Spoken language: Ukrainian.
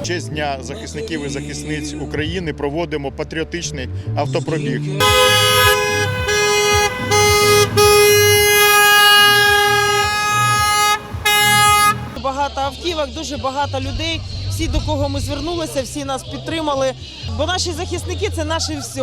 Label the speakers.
Speaker 1: В честь дня захисників і захисниць України проводимо патріотичний автопробіг.
Speaker 2: Багато автівок, дуже багато людей. Всі до кого ми звернулися, всі нас підтримали. Бо наші захисники це наше все.